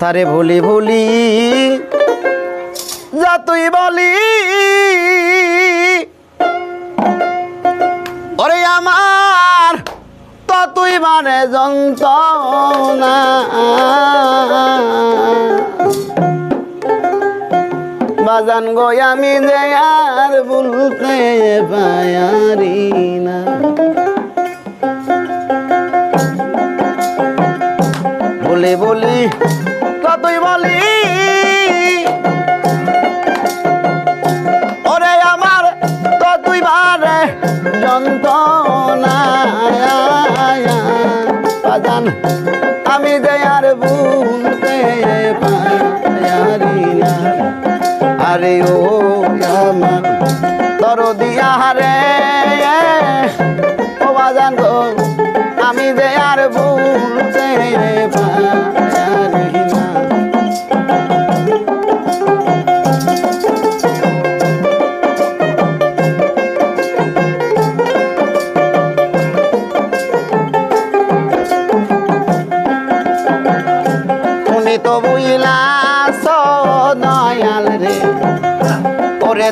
তারে ভুলি ভুলি যা তুই বলি। ওরে আমার, তো তুই মানে যন্ত্রণা। বাজান গো আমি যে আর বলতে পারি না। বাজান আমি আর ভুলতে পারি না। আরে ও আমার তর দিয়া রে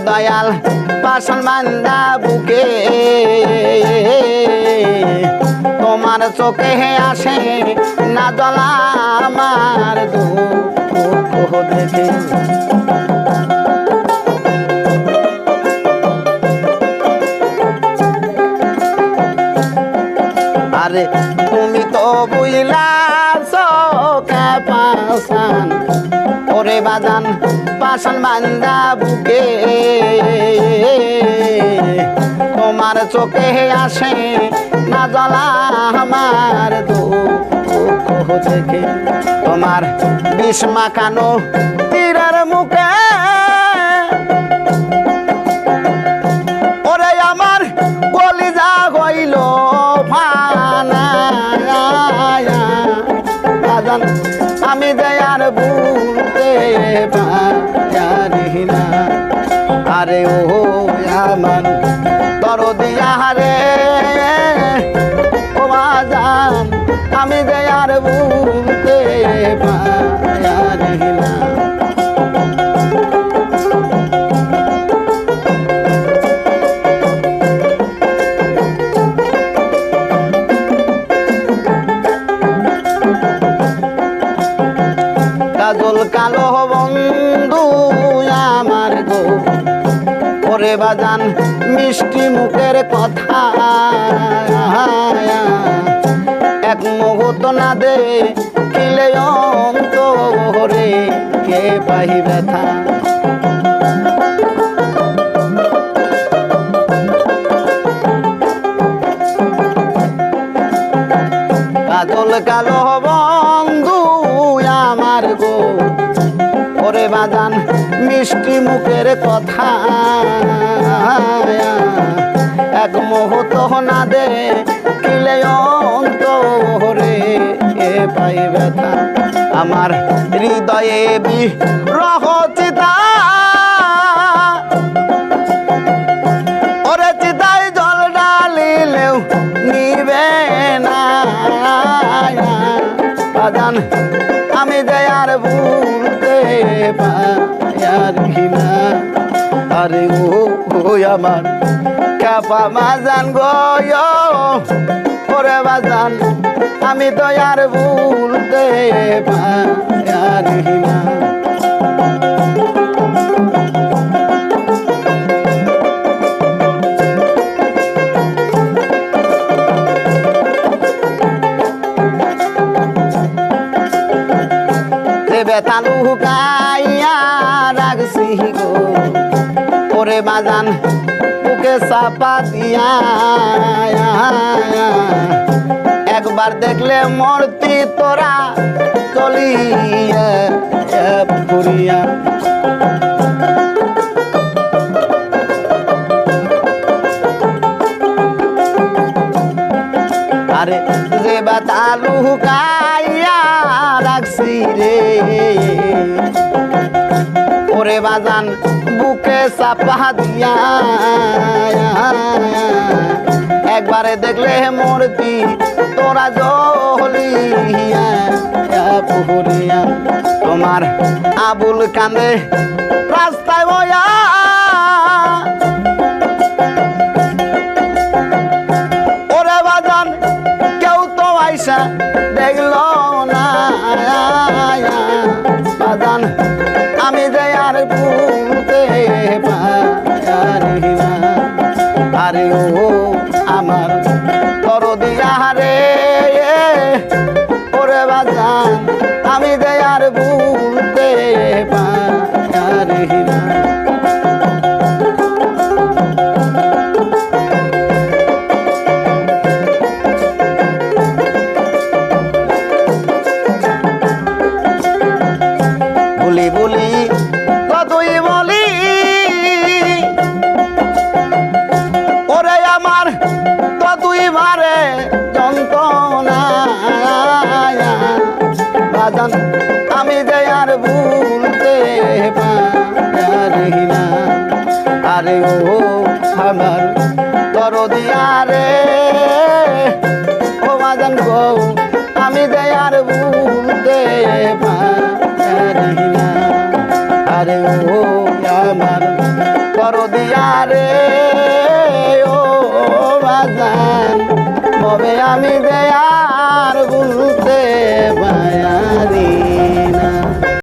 দয়াল পাশন মান্দা বুকে। তোমার চোখে আসে না দলা আমার দুঃখ। আরে তুমি তো বুঝলা চোখে পাশান ওরে বাজান পাশান বান্দা বুকে তোমার চোখে আসে না জলা আমার দুঃখ দেখে। তোমার বিষ মাখানো তীরের মুখে। আমি ভুলতে পারি না আরে ও আমার তর দিয়া রে ও বাজান আমি যে আর ওরে বাজান, মিষ্টি মুখের কথা। এক মুহূর্ত না দে কিলে অন্ত রে কে পাহি ব্যথা? কাজল কালো ওরে বাজান, মিষ্টি মুখের কথা। এক মুহূর্ত না দে কিলে অন্ত রে এ পাই ব্যথা। আমার হৃদয়ে বি আমি যে আর পারি ঘিনা আরে ও ও আমার কাপা মাজান গয়। ওরে বাজান, আমি তো আর ভুলতে পায়ার না বাজান বুকে চাপা দিয়া, একবার দেখলে মূর্তি তোরা চলিয়া ফুরিয়া। আরে যে বাতালু গাইয়া রাখছি রে ওরে বাজান বুকে চাপা দিয়া। একবারে দেখলে মূর্তি তোরা জলিয়া পুহরিয়া তোমার আবুল কান্দে। ভুলতে পারি না আরে ও যন্ত্রণা বাজান, আমি যে আর ভুলতে পারি না। আরে ও আমার তর দিয়া রে ও বাজান গো, আমি যে আর ভুলতে পারি না। আরে ও আমার তর দিয়া রে আমি যে আর ভুলতে